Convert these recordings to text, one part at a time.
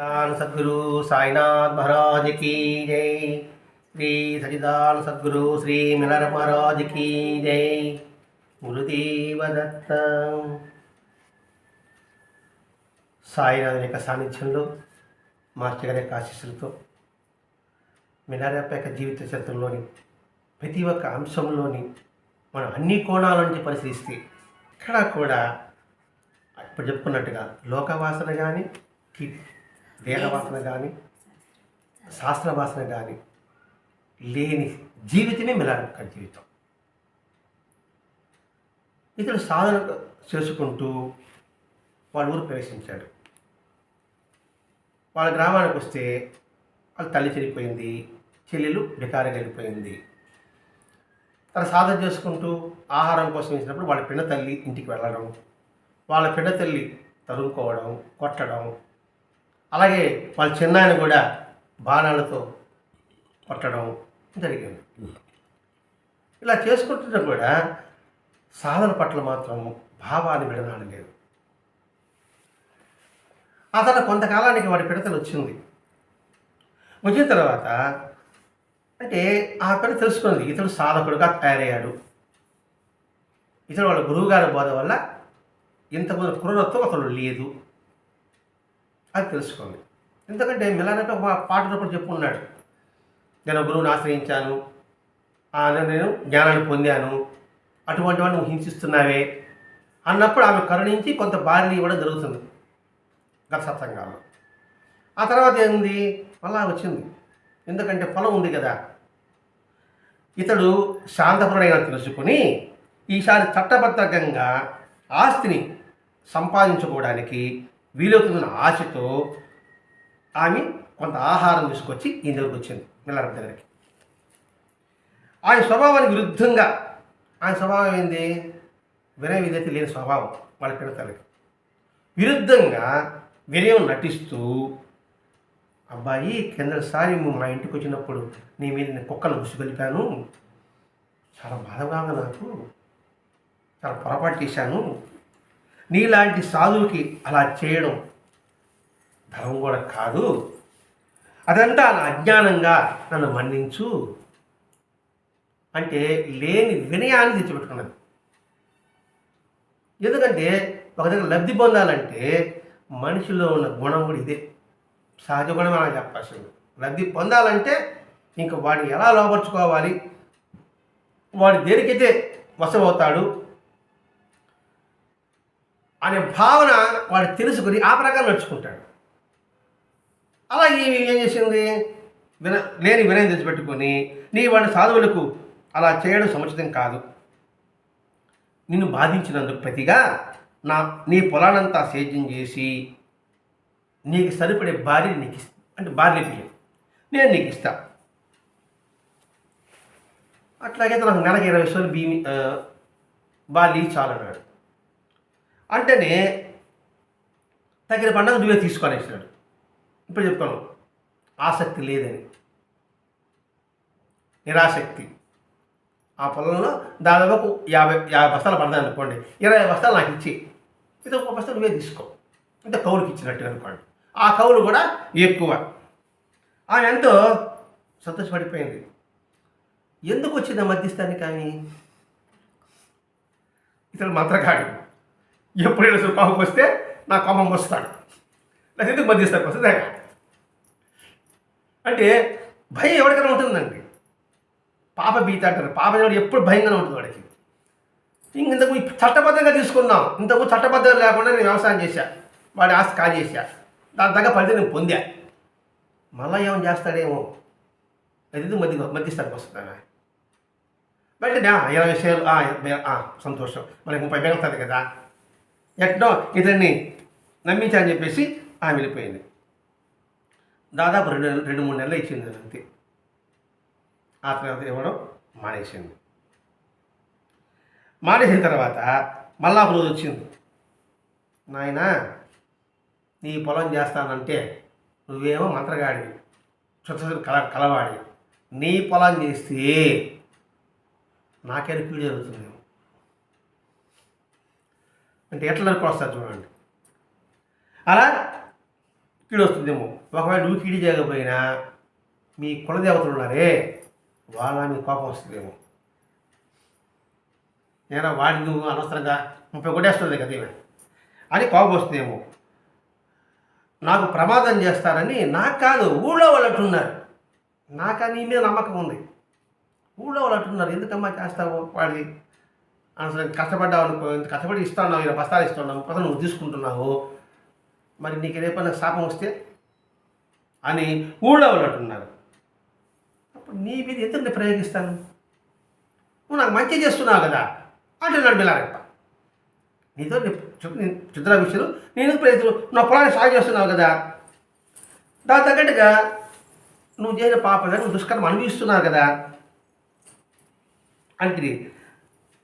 సద్గురు సాయినాథ్ మహారాజ్ కీ జై. శ్రీ సచిదాన్ సద్గురు శ్రీ మిలర మహారాజ్ కీ జై. గురుదేవ దత్త. సాయినాథ్ యొక్క సాన్నిధ్యంలో మాస్టర్ గారి యొక్క ఆశీస్సులతో మినారప్ప యొక్క జీవిత చరిత్రలోని ప్రతి ఒక్క అంశంలోని మనం అన్ని కోణాల నుంచి పరిశీలిస్తే ఇక్కడ కూడా ఇప్పుడు చెప్పుకున్నట్టుగా లోకవాసన కానీ కీర్తి దేహవాసన కానీ శాస్త్రవాసన కానీ లేని జీవితమే మిలారప్ప జీవితం. ఇతడు సాధన చేసుకుంటూ వాళ్ళ ఊరు ప్రవేశించాడు. వాళ్ళ గ్రామానికి వస్తే వాళ్ళ తల్లి చనిపోయింది చెల్లెలు బికారి వెళ్ళిపోయింది తన సాధన చేసుకుంటూ ఆహారం కోసం ఇచ్చినప్పుడు వాళ్ళ పిన్న తల్లి ఇంటికి వెళ్ళడం వాళ్ళ పిన్న తల్లి తరుముకోవడం కొట్టడం అలాగే వాళ్ళ చిన్నాయన కూడా బాణాలతో కొట్టడం జరిగింది. ఇలా చేసుకుంటున్నా కూడా సాధన పట్ల మాత్రం భావాన్ని విడనాడలేదు. ఆ తర్వాత కొంతకాలానికి వాడి పిడతలు వచ్చింది. వచ్చిన తర్వాత అంటే ఆ పని తెలుసుకుంది ఇతడు సాధకుడుగా తయారయ్యాడు. ఇతడు వాళ్ళ గురువుగారి బోధ వల్ల ఇంతకుముందు క్రూరత్వం అతడు లేదు. అది తెలుసుకోండి. ఎందుకంటే మిలానట ఒక పాట రూపంలో చెప్పుకున్నాడు. నేను గురువుని ఆశ్రయించాను. నేను జ్ఞానాన్ని పొందాను. అటువంటి వాడిని నువ్వు హింసిస్తున్నావే అన్నప్పుడు ఆమె కరుణించి కొంత బారిని ఇవ్వడం జరుగుతుంది. గత సత్సంగాల్లో ఆ తర్వాత ఏంది? మళ్ళా వచ్చింది. ఎందుకంటే పొలం ఉంది కదా. ఇతడు శాంతపురుడైన తెలుసుకుని ఈసారి చట్టబద్ధకంగా ఆస్తిని సంపాదించుకోవడానికి వీలవుతుందన్న ఆశతో ఆమె కొంత ఆహారం తీసుకొచ్చి ఈయన దగ్గరికి వచ్చింది మిల్లర్ దగ్గరికి. ఆయన స్వభావానికి విరుద్ధంగా ఆయన స్వభావం ఏంది? వినయ విధేత లేని స్వభావం వాళ్ళ పిల్లతలకి విరుద్ధంగా వినయం నటిస్తూ అబ్బాయి కిందసారి మా ఇంటికి వచ్చినప్పుడు నీ మీద నేను కుక్కను ఉసిగొలిపాను చాలా బాధగా ఉంది నాకు. చాలా పొరపాటు చేశాను. నీలాంటి సాధువుకి అలా చేయడం ధర్మం కూడా కాదు. అదంతా నా అజ్ఞానంగా నన్ను మన్నించు అంటే లేని వినయాన్ని తెచ్చిపెట్టుకున్నది ఎందుకంటే ఒక దగ్గర లబ్ధి పొందాలంటే మనిషిలో ఉన్న గుణం కూడా ఇదే. సహజ గుణం అని చెప్పాల్సింది. లబ్ధి పొందాలంటే ఇంక వాడిని ఎలా లోపరుచుకోవాలి? వాడు దేనికైతే వశమవుతాడు? అనే భావన వాడు తెలుసుకుని ఆ ప్రకారం నడుచుకుంటాడు. అలా ఈమె ఏం చేసింది? విన లేని వినయం తెచ్చిపెట్టుకొని నీ వాడి సాధువులకు అలా చేయడం సముచితం కాదు. నిన్ను బాధించినందుకు ప్రతిగా నా నీ పొలానంతా సేద్యం చేసి నీకు సరిపడే భార్య నీకు అంటే భార్య బియ్యం నేను నీకు ఇస్తా అట్లాగైతే నాకు నెలకి ఇరవై సార్లు బీమి బాలి చాలన్నాడు. అంటేనే తగిన పండుగ నువ్వే తీసుకొని ఇచ్చినాడు ఇప్పుడు చెప్తాను. ఆసక్తి లేదని. నిరాసక్తి. ఆ పొలంలో దాదాపు యాభై యాభై బస్తాలు పడతాయి అనుకోండి. ఇరవై బస్తాలు నాకు ఇచ్చి ఇది ఒక బస్తా నువ్వే తీసుకో. అంటే కౌలుకి ఇచ్చినట్టు అనుకోండి. ఆ కౌలు కూడా ఎక్కువ. ఆమె ఎంతో సంతోషపడిపోయింది. ఎందుకు వచ్చింది మధ్యస్థానికి మధ్యస్థాన్ని కానీ ఇతడు మంత్రకాడు ఎప్పుడైనా సరే కోపం వస్తే నా కోపం వస్తాడు. లేదా ఎందుకు మధ్యస్థానికి వస్తుంది అంటే భయం ఎవరికైనా ఉంటుందండి. పాప బీత అంటారు. పాప దేవుడు ఎప్పుడు భయంగానే ఉంటుంది వాడికి. ఇంక ఇంతకు చట్టబద్ధంగా తీసుకున్నాం. ఇంతకు చట్టబద్ధం లేకుండా నేను వ్యవసాయం చేశా. వాడి ఆస్తి కాజేసా దాని తగ్గ ఫలితం నేను పొందా. మళ్ళీ ఏమని చేస్తాడేమో? అది మధ్య మధ్యస్థానికి వస్తుందా వెంటనే ఇరవై షేర్లు సంతోషం. మనకి ముప్పై మిగులుతుంది కదా. ఎట్నో ఇతన్ని నమ్మించా అని చెప్పేసి ఆమె వెళ్ళిపోయింది. దాదాపు రెండు రెండు మూడు నెలలు ఇచ్చింది అంతే. ఆ తర్వాత ఇవ్వడం మానేసింది. మానేసిన తర్వాత మళ్ళా ఒక రోజు వచ్చింది. నాయనా నీ పొలం చేస్తానంటే నువ్వేమో మంత్రగాడి చుట్ట కల కలవాడి నీ పొలం చేస్తే నాకే కీడు జరుగుతుంది అంటే ఎట్లా వస్తారు చూడండి. అలా కీడు వస్తుందేమో ఒకవేళ నువ్వు కీడి చేయకపోయినా మీ కులదేవతలు ఉన్నారే వాళ్ళ మీ కోపం వస్తుందేమో. నేను వాడిని నువ్వు అనవసరంగా ముప్పై కొట్టేస్తుంది కదా ఈమె. అని కోపం వస్తుందేమో. నాకు ప్రమాదం చేస్తారని నాకు కాదు ఊళ్ళో వాళ్ళు అంటున్నారు. నాకు నీ మీద నమ్మకం ఉంది. ఊళ్ళో వాళ్ళు అంటున్నారు ఎందుకమ్మా చేస్తావు వాడిది? అసలు కష్టపడ్డావు అనుకో ఇంత కష్టపడి ఇస్తున్నావు ఇలా బస్తాలు ఇస్తున్నావు ప్రజలు నువ్వు తీసుకుంటున్నావు? మరి నీకు రేపన్నా శాపం వస్తే? అని ఊళ్ళో వాళ్ళు అంటున్నారు అప్పుడు నీ మీద ఎందుకు నేను ప్రయోగిస్తాను? నువ్వు నాకు మంచి చేస్తున్నావు కదా? అంటున్నాడు బిల్లారెప్ప నీతో చిత్ర విషయాలు నేను ప్రయత్నం నా పొలాన్ని సాగు చేస్తున్నావు కదా? దాని తగ్గట్టుగా నువ్వు చేసిన పాపగా నువ్వు దుష్కర్మ అనుభవిస్తున్నావు కదా? అంటే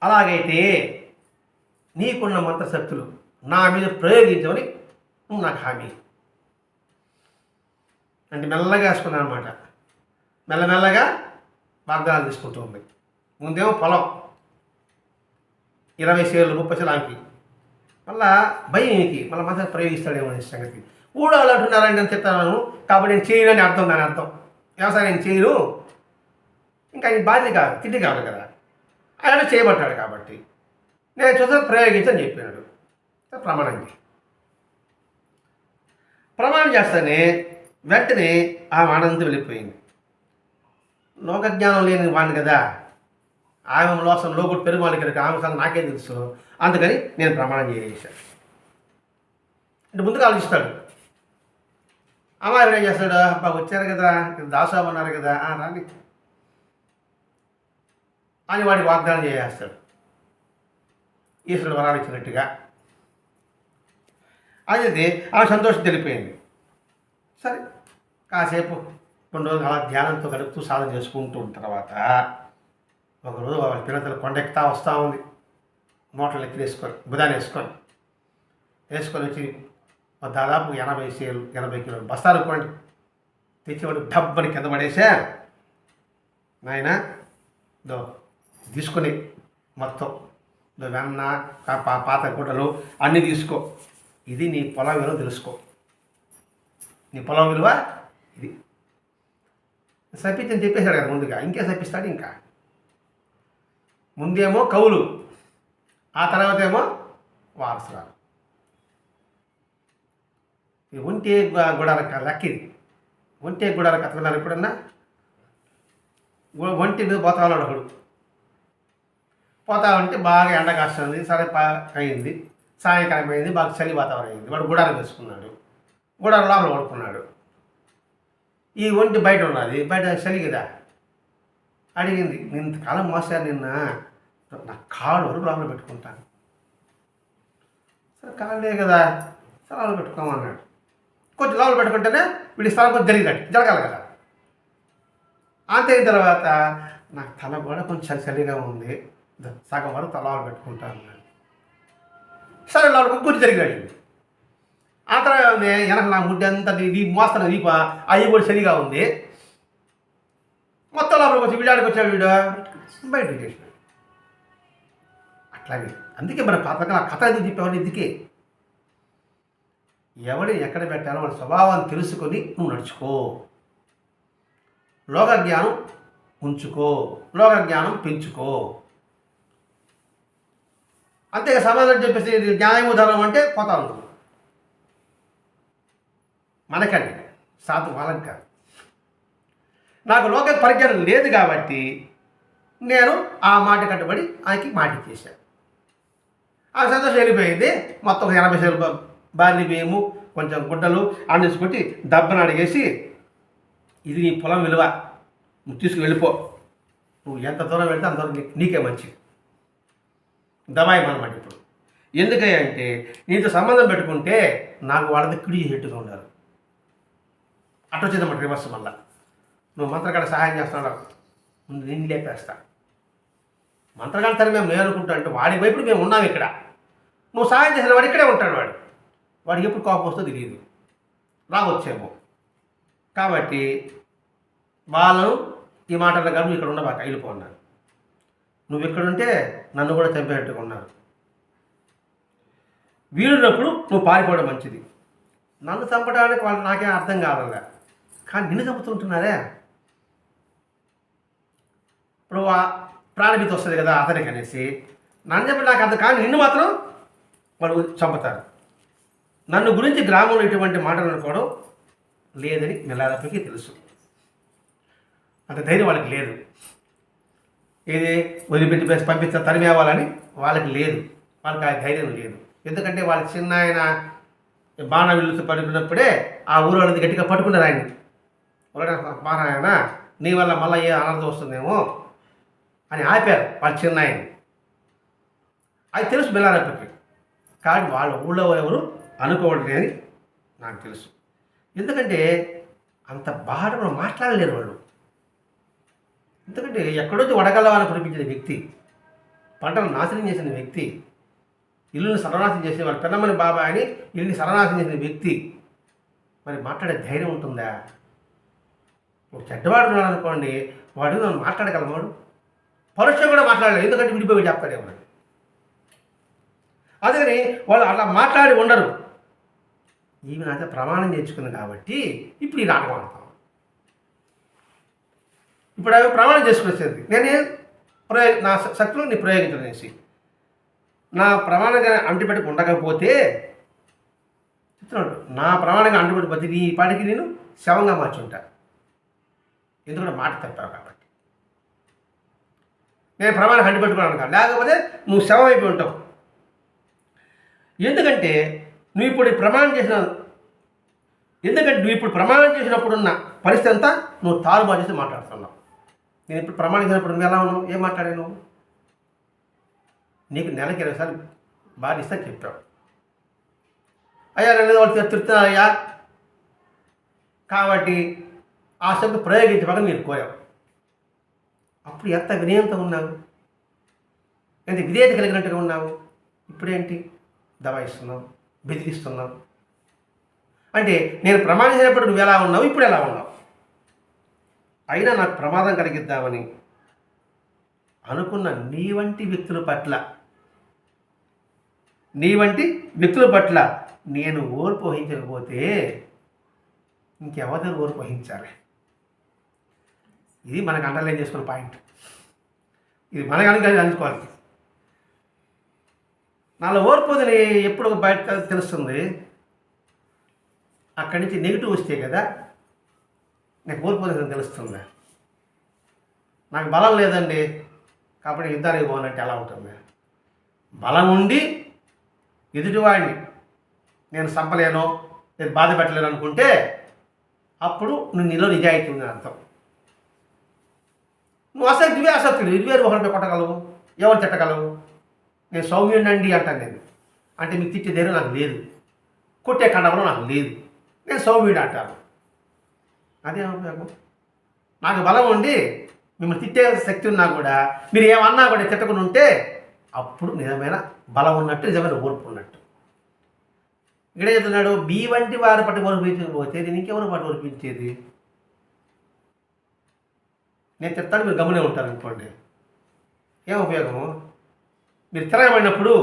అలాగైతే నీకున్న మంత్రశక్తులు నా మీద ప్రయోగించమని నువ్వు నాకు హామీ అంటే మెల్లగా వేసుకున్నాను అనమాట మెల్లమెల్లగా వాగ్దానాలు తీసుకుంటూ ఉంది. ముందేమో పొలం. ఇరవై సేర్లు ముప్పై సేలానికి మళ్ళా భయం ఈయనకి మళ్ళీ మంత్రం ప్రయోగిస్తాడేమో అనే సంగతి. ఊళ్ళో వాళ్ళు అంటున్నారని నేను చెప్తాను కాబట్టి నేను చేయను అని అర్థం దాని అర్థం. వ్యవసాయం నేను చేయను. ఇంకా ఆయన బాధ్యత కాదు తిండి కావాలి కదా. ఆయన చేయమంటాడు కాబట్టి. నేను చూసిన ప్రయోగించని చెప్పినాడు. ప్రమాణం ప్రమాణం చేస్తానే వెంటనే ఆ ఆనందం వెళ్ళిపోయింది. లోకజ్ఞానం లేని వాడిని కదా. ఆమె లోసం లోకుడు పెరుమాలి కనుక ఆమె సంగతి నాకేం తెలుసు. అందుకని నేను ప్రమాణం చేసేసాను అంటే ముందుకు ఆలోచిస్తాడు. అమ్మాయి ఏం చేస్తాడు? అబ్బా వచ్చారు కదా. దాసాబు కదా. "ఆ, అని వాడి వాగ్దానం చేసేస్తాడు. ఈశ్వరుడు వరాలు ఇచ్చినట్టుగా. అయితే ఆ సంతోషం తెలిపోయింది. సరే కాసేపు కొన్ని రోజులు అలా ధ్యానంతో గడుపుతూ సాధన చేసుకుంటూ ఉన్న తర్వాత ఒకరోజు వాళ్ళ పిల్లలు కొండెక్కుతా వస్తూ ఉంది. మోటార్లు ఎక్కి వేసుకొని బుధాన్ని వేసుకొని. వేసుకొని వచ్చి ఒక దాదాపు ఎనభై సేలు ఎనభై కిలోలు బస్తాలు కొండి తెచ్చేవాడు డబ్బని కింద పడేసా నాయన దో తీసుకొని మొత్తం. వెన్న పా- పాత గుడ్డలు అన్నీ తీసుకో. ఇది నీ పొలం విలువ తెలుసుకో. నీ పొలం విలువ ఇది. సప్పించని చెప్పేశాడు కదా ముందుగా. ఇంకే సప్పిస్తాడు ఇంకా. ముందేమో కవులు ఆ తర్వాత ఏమో వారసురాలు. ఈ ఒంటి గుడాల లెక్క ఇది. ఒంటి గుడాల కథ విన్నారు ఎప్పుడన్నా? ఒంటి మీద పోతా ఉన్నాడు ఒకడు. పోతా ఉంటే బాగా ఎండ కాస్తుంది. సరే అయింది. సాయంకాలం అయింది బాగా చలి వాతావరణం అయింది. వాడు గుడారం వేసుకున్నాడు. గుడారం లోపల పడుకున్నాడు. ఈ ఒంటి బయట ఉన్నది. బయట చలి కదా. అడిగింది నేను కాలం మోసాను నిన్న. నా కాళ్ళు వరకు లోపల పెట్టుకుంటాను. సరే కాళ్ళే కదా. సరే లోపల పెట్టుకోమన్నాడు. కొంచెం లోపల పెట్టుకుంటేనే వీడి స్థలం కొంచెం జరిగినట్టు. జరగాలి కదా. అంతే అయిన తర్వాత నాకు తల కూడా కొంచెం చలిగా ఉంది. సగం వరకు తల పెట్టుకుంటాను సరే లోపల కొంచెం జరిగాడు ఆ తర్వాత వెనక నా ముడ్డి అంతా ఇది మోస్తాను దీప అవి కూడా సరిగా ఉంది. మొత్తం లోపలికి వచ్చి వీడాడికి వచ్చాడు వీడు. బయటకు చేసినాడు అట్లాగే అందుకే మన పాతకాల కథ ఎందుకు చెప్పేవాడు ఇందుకే? ఎవడిని ఎక్కడ పెట్టాలో వాడి స్వభావాన్ని తెలుసుకొని నువ్వు నడుచుకో. లోక జ్ఞానం ఉంచుకో. లోక జ్ఞానం పెంచుకో. అంతేగా సమాధానం చెప్పేసి న్యాయము ధర్మం అంటే పోతా నువ్వు మనకండి సాధు వాళ్ళకి కాదు. నాకు లోక పరిజ్ఞానం లేదు కాబట్టి నేను ఆ మాట కట్టుబడి ఆయనకి మాట ఇచ్చేశాను. ఆ సంతోషం వెళ్ళిపోయింది. మొత్తం ఒక ఎనభై సేలు బార్లీ బియ్యము కొంచెం గుడ్డలు అండేసుకొట్టి దబ్బను అడిగేసి ఇది నీ పొలం విలువ నువ్వు తీసుకు వెళ్ళిపో. నువ్వు ఎంత దూరం వెళ్తే అంత నీకే మంచిది. దమాయం అనమాట ఇప్పుడు ఎందుకంటే నీతో సంబంధం పెట్టుకుంటే నాకు వాళ్ళది కిడి చేసేట్టుగా ఉన్నారు అట్ట వచ్చిందన్నమాట రివర్స్ మళ్ళా. నువ్వు మంత్రగాడ సహాయం చేస్తున్నావు ముందు నిన్ను లేపేస్తా. మంత్రగాడ తర మేము నేను అంటే వాడి వైపు మేము ఉన్నాం ఇక్కడ. నువ్వు సహాయం చేసిన వాడు ఇక్కడే ఉంటాడు వాడు. వాడికి ఎప్పుడు కోపం వస్తుందో తెలియదు. రావచ్చేమో. కాబట్టి వాళ్ళు ఈ మాటలు కాదు ఇక్కడ ఉండబాక వెళ్ళిపోన్నారు నువ్వు ఇక్కడ ఉంటే నన్ను కూడా చంపేటట్టుగా ఉన్నారు వీలున్నప్పుడు నువ్వు పారిపోవడం మంచిది. నన్ను చంపడానికి వాళ్ళు నాకేం అర్థం కావాల కానీ నిన్ను చంపుతుంటున్నారే? ఇప్పుడు ఆ ప్రాణభీతి వస్తుంది కదా అతనికి అనేసి. నన్ను చెప్పి నాకు అర్థం కానీ నిన్ను మాత్రం వాళ్ళు చంపుతారు. నన్ను గురించి గ్రామంలో ఇటువంటి మాటలు అనుకోవడం లేదని నెలాలపైకి తెలుసు. అంత ధైర్యం వాళ్ళకి లేదు. ఇది వదిలిపెట్టి పంపించిన తరిమేవాలని వాళ్ళకి లేదు. వాళ్ళకి ఆ ధైర్యం లేదు. ఎందుకంటే వాళ్ళ చిన్న ఆయన బాణ విల్లుతో పడుకున్నప్పుడే ఆ ఊరు వాళ్ళది గట్టిగా పట్టుకున్నారు ఆయన్ని. బాణ నీ వల్ల మళ్ళీ ఏ అనర్థం వస్తుందేమో అని ఆపారు వాళ్ళ చిన్న ఆయన అది తెలుసు బెల్లారప్పకి. కానీ వాళ్ళ ఊళ్ళో ఎవరు అనుకోవడం అని నాకు తెలుసు. ఎందుకంటే అంత బాధ మాట్లాడలేరు వాళ్ళు. ఎందుకంటే ఎక్కడొచ్చి వడగలవాలని కురిపించిన వ్యక్తి పంటను నాశనం చేసిన వ్యక్తి ఇల్లుని సర్వనాశనం చేసిన వాళ్ళ పెన్నమని బాబాయ్ అని ఇల్లుని సర్వనాశనం చేసిన వ్యక్తి మరి మాట్లాడే ధైర్యం ఉంటుందా? ఒక చెడ్డవాడు ఉన్నాడు అనుకోండి వాడు నన్ను మాట్లాడగలవాడు పరుషం కూడా మాట్లాడలేదు ఎందుకంటే విడిపోయి చెప్తాడేమో అందుకని వాళ్ళు అలా మాట్లాడి ఉండరు. ఈమె నాతో ప్రమాణం చేర్చుకుంది కాబట్టి ఇప్పుడు ఈ నాటకం ఇప్పుడు అవి ప్రమాణం చేసుకొచ్చేది. నేను ప్రయోగ నా శక్తులు నీ ప్రయోగించనేసి నా ప్రమాణంగా అంటిపెట్టుకు ఉండకపోతే చెప్తున్నాడు నా ప్రమాణంగా అంటిపెట్టుకపోతే నీ పాటికి నేను శవంగా మార్చుంటా. ఎందుకంటే మాట తప్పావు కాబట్టి. నేను ప్రమాణం అంటిపెట్టుకున్నాను కాదు. లేకపోతే నువ్వు శవం అయిపోయి ఉంటావు. ఎందుకంటే నువ్వు ఇప్పుడు ప్రమాణం చేసిన ఎందుకంటే నువ్వు ఇప్పుడు ప్రమాణం చేసినప్పుడున్న పరిస్థితి అంతా నువ్వు తారుమారు చేసి మాట్లాడుతున్నావు. నేను ఇప్పుడు ప్రమాణించినప్పుడు నువ్వు ఎలా ఉన్నావు? ఏం మాట్లాడాను నీకు నెలకి ఇరవై సార్లు బాగా ఇస్తా చెప్పావు అయ్యా రెండు వాళ్ళు తిరుగుతున్నారయ్యా కాబట్టి ఆ శబ్దం ప్రయోగించమని మీరు కోరావు. అప్పుడు ఎంత వినయంతో ఉన్నావు? ఎంత విధేయత కలిగినట్టుగా ఉన్నావు? ఇప్పుడేంటి? దబాయిస్తున్నావు బెదిరిస్తున్నావు. అంటే నేను ప్రమాణించినప్పుడు నువ్వు ఎలా ఉన్నావు? ఇప్పుడు ఎలా ఉన్నావు? అయినా నాకు ప్రమాదం కలిగిద్దామని అనుకున్న నీ వంటి వ్యక్తుల పట్ల నీ వంటి వ్యక్తుల పట్ల నేను ఓర్పు వహించకపోతే ఇంకెవరు ఓర్పు వహించాలి? ఇది మనకు అండర్లైన్ చేసుకున్న పాయింట్ ఇది మనకు అనుకని అనుకోవాలి నాలో ఓర్పు వదిలి ఎప్పుడు బయట తెలుస్తుంది. అక్కడి నుంచి నెగిటివ్ వస్తే కదా నీకు ఓర్పు తెలుస్తుంది. నాకు బలం లేదండి కాబట్టి యుద్ధానికి పోనంటే ఎలా ఉంటుంది? బలం ఉండి ఎదుటివాడిని నేను చంపలేను నేను బాధ పెట్టలేను అనుకుంటే అప్పుడు నువ్వు నీలో నిజాయితీ ఉంది అర్థం. నువ్వు అసక్తివే అసక్తుడు ఇరువేరు వేరు ఒకరిపై కొట్టగలవు ఎవరు తిట్టగలవు? నేను సౌమ్యుడినండి అంటాను నేను. అంటే మీకు తిట్టే నాకు లేదు. కొట్టే కండవడం నాకు లేదు. నేను సౌమ్యుడు అంటాను. అదే ఉపయోగం నాకు. బలం ఉండి మిమ్మల్ని తిట్టే శక్తి ఉన్నా కూడా మీరు ఏమన్నా కూడా తిట్టకుండా ఉంటే అప్పుడు నిజమైన బలం ఉన్నట్టు నిజమైన ఓర్పు ఉన్నట్టు. ఇక్కడ చెప్తున్నాడు బి వంటి వారి పట్టు ఓర్పించకపోతే నేను ఇంకెవరు పట్టు ఓర్పించేది నేను తిడతాను మీరు గమనే ఉంటారు అనుకోండి. ఏం ఉపయోగము? మీరు తిరగబడినప్పుడు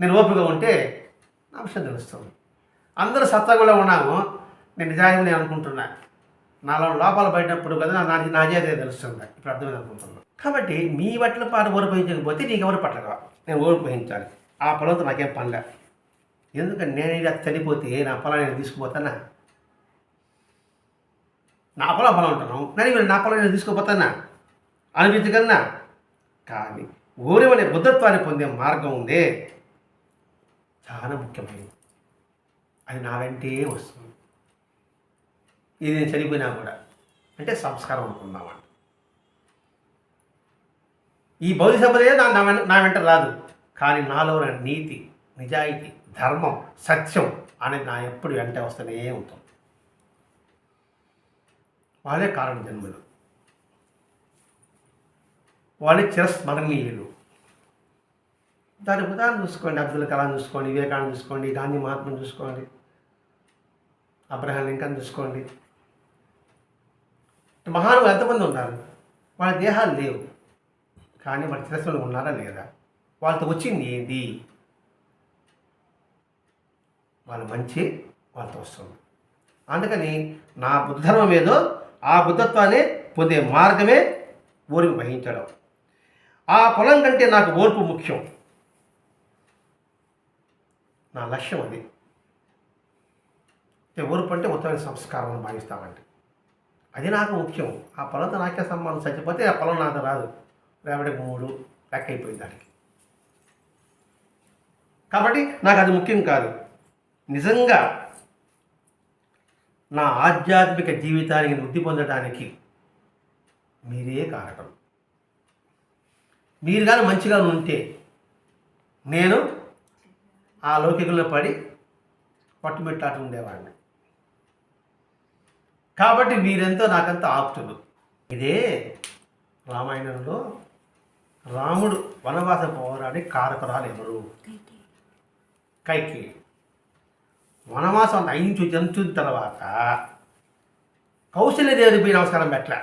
నేను ఓపిక ఉంటే నా విషయం తెలుస్తుంది. అందరూ సత్సంగంలో ఉన్నాము. నేను నిజాయితీ నేను అనుకుంటున్నాను నాలో లోపాలు పడినప్పుడు కదా నా నా నిజాయితీ తెలుస్తుంది. ఇప్పుడు అర్థమైంది అనుకుంటున్నాను కాబట్టి మీ బట్టల పాటు ఓడిపోయించకపోతే నీకు ఎవరు పట్ల నేను ఓడిపోయించాలి. ఆ పొలంతో నాకేం పనిలే. ఎందుకంటే నేను ఇలా చనిపోతే నా పొలాన్ని నేను తీసుకుపోతానా? నా పొలం పొలం ఉంటాను నేను నా పొలం నేను తీసుకుపోతానా? అనిపించగలనా కానీ ఊరిమనే బుద్ధత్వాన్ని పొందే మార్గం ఉందే. చాలా ముఖ్యమైనది. అది నా వెంటే వస్తుంది. ఇది నేను చనిపోయినా కూడా. అంటే సంస్కారం అనుకుందామంట ఈ భౌతిక నా నా వెంట- నా వెంట రాదు. కానీ నాలో నీతి నిజాయితీ ధర్మం సత్యం అనేది నా ఎప్పుడు వెంట వస్తూనే ఉంటుంది. వాళ్ళే కారణ జన్మలు. వాళ్ళే చిరస్మరణీయులు. దాని ఉదాహరణ చూసుకోండి అబ్దుల్ కలాం చూసుకోండి వివేకానంద చూసుకోండి గాంధీ మహాత్మను చూసుకోండి అబ్రహాం లింకన్ చూసుకోండి. మహానుభావులు ఎంతమంది ఉన్నారు? వాళ్ళ దేహాలు లేవు. కానీ వాళ్ళ చిరస్సులు ఉన్నారా లేదా? వాళ్ళతో వచ్చింది ఏంటి వాళ్ళ మంచి వాళ్ళతో వస్తుంది. అందుకని నా బుద్ధధర్మం ఏదో ఆ బుద్ధత్వాన్ని పొందే మార్గమే ఓర్పు వహించడం. ఆ పొలం కంటే నాకు ఓర్పు ముఖ్యం. నా లక్ష్యం అది. ఓర్పు అంటే ఉత్తమైన సంస్కారం భావిస్తామండి. భావిస్తామంటే అది నాకు ముఖ్యం. ఆ పొలంతో నాకే సంబంధం చచ్చిపోతే ఆ పొలం నాకు రాదు. రేపటి మూడు లెక్క అయిపోయింది దానికి. కాబట్టి నాకు అది ముఖ్యం కాదు. నిజంగా నా ఆధ్యాత్మిక జీవితానికి వృద్ధి పొందడానికి మీరే కారకం మీరు కానీ మంచిగా ఉంటే నేను ఆ లౌకికంలో పడి పట్టుబెట్టాటు ఉండేవాడిని కాబట్టి మీరెంతో నాకంత ఆప్తులు. ఇదే రామాయణంలో రాముడు వనవాస పోరాడి కారకురాలు ఎవరు? కైకి వనవాసం అంత అయించు జంతున్న తర్వాత కౌశల్యదేవుడి పోయి నమస్కారం పెట్టలే.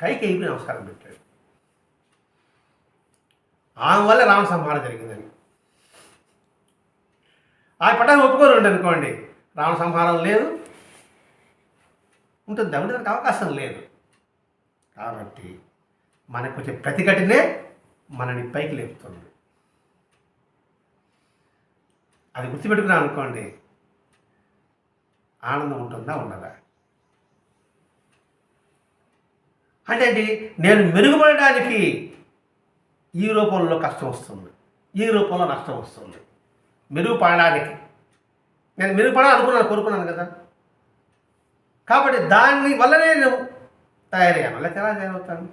కైకి అయిపోయి నమస్కారం పెట్టాడు. ఆమె వల్ల రామ సంహారం జరిగిందని. ఆ పట్టాన్ని ఒప్పుకోరు అనుకోండి. రామ సంహారం లేదు. ఉంటుంది. దానికి అవకాశం లేదు. కాబట్టి మనకు వచ్చే ప్రతిఘటనే మనని పైకి లేపుతుంది. అది గుర్తుపెట్టుకున్నాం అనుకోండి. ఆనందం ఉంటుందా? ఉండదా? అంటే నేను మెరుగుపడడానికి ఈ రూపంలో కష్టం వస్తుంది. ఈ రూపంలో నష్టం వస్తుంది. మెరుగుపడడానికి. నేను మెరుగుపడాలనుకున్నాను కోరుకున్నాను కదా? కాబట్టి దాని వల్లనే నేను తయారయ్యాను. లేకపోతే ఎలా తయారవుతాను?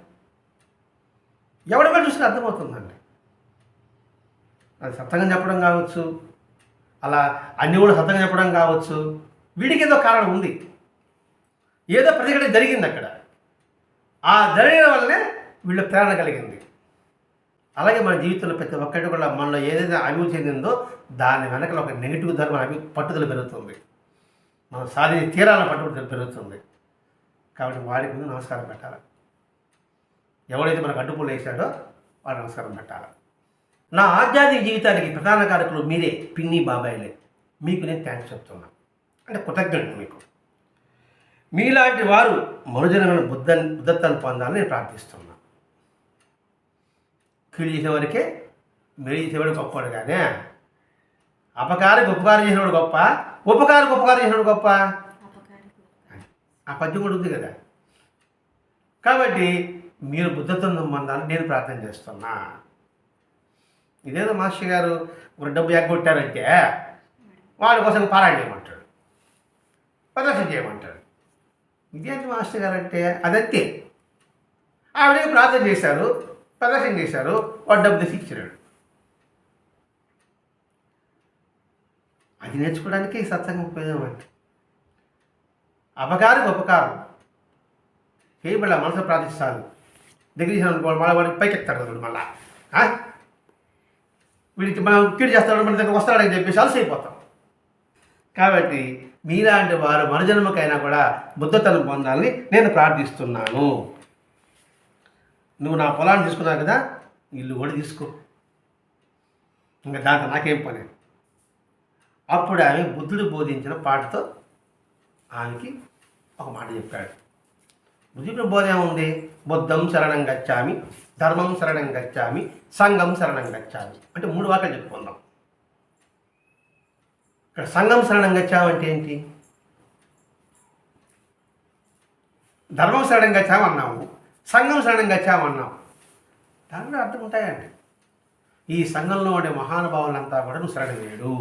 ఎవడి చూసినా అర్థమవుతుందండి. అది సత్యంగా చెప్పడం కావచ్చు అలా అన్ని కూడా సత్యంగా చెప్పడం కావచ్చు వీడికి ఏదో కారణం ఉంది. ఏదో ప్రతిఘటన జరిగింది అక్కడ. ఆ జరిగిన వల్లనే వీళ్ళ ప్రేరణ కలిగింది. అలాగే మన జీవితంలో ప్రతి ఒక్కటి కూడా మనలో ఏదైతే అభివృద్ధి చెందిందో దాని వెనకలో ఒక నెగిటివ్ ధర్మ అభి పట్టుదల పెరుగుతుంది. మనం సాధించి తీరాల పట్టుబడి పెరుగుతుంది. కాబట్టి వారికి ముందు నమస్కారం పెట్టాలి. ఎవడైతే మనకు అడ్డుపులు వేశాడో వాడు నమస్కారం పెట్టాలి. నా ఆధ్యాత్మిక జీవితానికి ప్రధాన కారకులు మీరే పిన్ని బాబాయిలే. మీకు నేను థ్యాంక్స్ చెప్తున్నా. అంటే కృతజ్ఞత మీకు. మీలాంటి వారు మరుజనమైన బుద్ధ బుద్ధత్వాన్ని పొందాలని నేను ప్రార్థిస్తున్నా. కీడు చేసేవారికే మేలు చేసేవాడు గొప్పవాడు కానీ అపకారికి ఉపకారం చేసినవాడు గొప్ప ఉపకారికి ఉపకారం చేసినవాడు గొప్ప. ఆ పద్యం కూడా ఉంది కదా. కాబట్టి మీరు బుద్ధత్వం పొందాలని నేను ప్రార్థన చేస్తున్నా. ఇదేదో మాస్టర్ గారు ఒక డబ్బు ఎగ్గొట్టారంటే వాడి కోసం పారాయణ చేయమంటాడు. ప్రదర్శన చేయమంటాడు. ఇదేంటి మాస్టర్ గారు అంటే? అదంతే. ఆవిడే ప్రార్థన చేశారు? ప్రదర్శన చేశారు? వాడు డబ్బు తీసి ఇచ్చినాడు. అది నేర్చుకోవడానికి ఈ సత్సంగం ఉపయోగం అపకారం ఉపకారం చేయబడ మనసు ప్రార్థిస్తాను. దగ్గర అనుకోవాలి మళ్ళీ వాడికి పైకెత్తాడు కదా మళ్ళా. వీడికి మనం కీడు చేస్తాడు మన దగ్గర వస్తాడని చెప్పేసి అలసి అయిపోతాం కాబట్టి మీలాంటి వారు మరుజన్మకైనా కూడా బుద్ధతనం పొందాలని నేను ప్రార్థిస్తున్నాను. నువ్వు నా పొలాన్ని తీసుకున్నావు కదా ఇల్లు కూడా తీసుకో. ఇంకా దాంతో నాకేం పని? అప్పుడు ఆమె బుద్ధుడు బోధించిన పాటతో ఆమెకి ఒక మాట చెప్పాడు. బుద్ధుడి బోధ ఏముంది? బుద్ధం శరణం గచ్చామి ధర్మం శరణం గచ్చామి సంఘం శరణం గచ్చామి అంటే మూడు వాక్యాలు చెప్పుకుందాం. ఇక్కడ సంఘం శరణం గచ్చామంటే ఏంటి? ధర్మం శరణం గచ్చామన్నాము సంఘం శరణం గచ్చామన్నాం దాంట్లో అర్థం ఉంటాయండి ఈ సంఘంలో ఉండే మహానుభావులంతా కూడా నువ్వు శరణం వేడు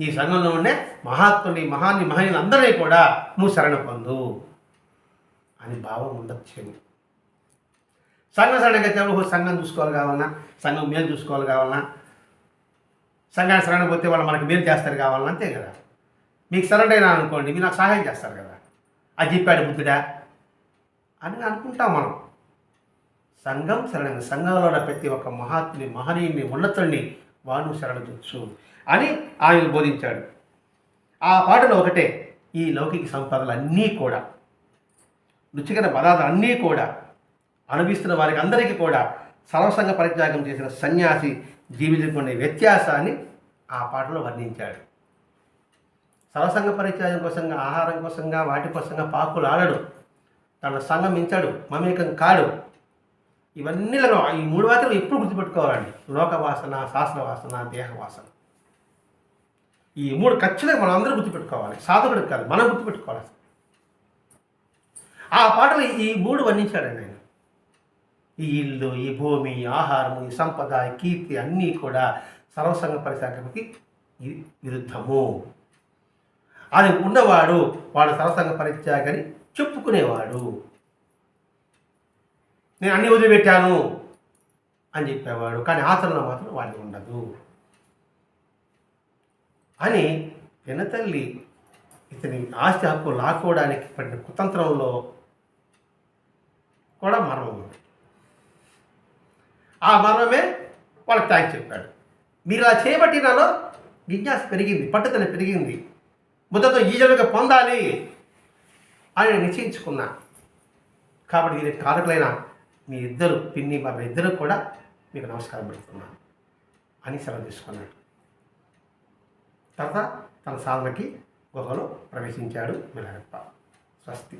ఈ సంఘంలో ఉండే మహాత్ముని మహాన్ని మహనీయులు అందరినీ కూడా నువ్వు శరణ పొందు అని భావం ఉండొచ్చేది సంఘ శరణ ఎవరు? సంఘం చూసుకోవాలి కావాలన్నా సంఘం మేలు చూసుకోవాలి కావాలన్నా సంఘాన్ని శరణ పోతే వాళ్ళు మనకి మేలు చేస్తారు కావాలన్నా అంతే కదా. మీకు శరణ అయినా అనుకోండి మీరు నాకు సహాయం చేస్తారు కదా. అది చెప్పాడు బుద్ధుడా అని అనుకుంటాం మనం. సంఘం శరణ సంఘంలో ఉన్న ప్రతి ఒక్క మహాత్ముని మహనీయుని ఉన్నతుడిని వాను శరణొచ్చు అని ఆయన బోధించాడు. ఆ పాటలో ఒకటే ఈ లౌకిక సంపదలు అన్నీ కూడా రుచికర పదార్థాలు అన్నీ కూడా అనుభవిస్తున్న వారికి అందరికీ కూడా సర్వసంగ పరిత్యాగం చేసిన సన్యాసి జీవితంలో వ్యత్యాసాన్ని ఆ పాటలో వర్ణించాడు. సర్వసంగ పరిత్యాగం కోసంగా ఆహారం కోసంగా వాటి కోసంగా పాకులు ఆడడు తన సంఘం మమేకం కాడు. ఇవన్నీ ఈ మూడు వాతలు ఎప్పుడు గుర్తుపెట్టుకోవాలండి. లోకవాసన శాస్త్రవాసన దేహవాసన. ఈ మూడు ఖచ్చితంగా మనం అందరూ గుర్తుపెట్టుకోవాలి. సాధకుడికి కాదు మనం గుర్తుపెట్టుకోవాలి ఆ పాటలు ఈ మూడు వర్ణించాడండి ఆయన. ఈ ఇల్లు ఈ భూమి ఈ ఆహారము ఈ సంపద ఈ కీర్తి అన్నీ కూడా సర్వసంగ పరిశాఖకి విరుద్ధము. అది ఉన్నవాడు వాడు సర్వసంగ పరిత్యాగని చెప్పుకునేవాడు. నేను అన్ని వదిలిపెట్టాను అని చెప్పేవాడు కానీ ఆచరణ మాత్రం వాడికి ఉండదు. అని పినతల్లి ఇతని ఆస్తి హక్కు లాక్కోవడానికి పడిన కుతంత్రంలో కూడా మరణం ఉంది. ఆ మరణమే వాళ్ళకి థ్యాంక్స్ చెప్పాడు. మీరు అలా చేయబట్టి నాలో జిజ్ఞాస పెరిగింది పట్టుదల పెరిగింది. ముద్దతో ఈ పొందాలి అని నిశ్చయించుకున్నా. కాబట్టి దీనికి కారకులైన మీ ఇద్దరు పిన్ని బాబా ఇద్దరు కూడా మీకు నమస్కారం పెడుతున్నాను అని సెలవు తీసుకున్నాడు. తర్వాత తన సాధనకి గుహలో ప్రవేశించాడు మిలరప్ప స్వస్తి.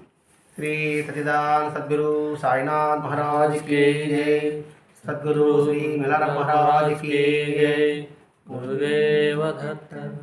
శ్రీ సచిదాన్ సద్గురు సాయినాథ్ మహారాజ్కి జై. సద్గురు శ్రీ మిలర మహారాజ్కి జై. గురుదేవ దత్త.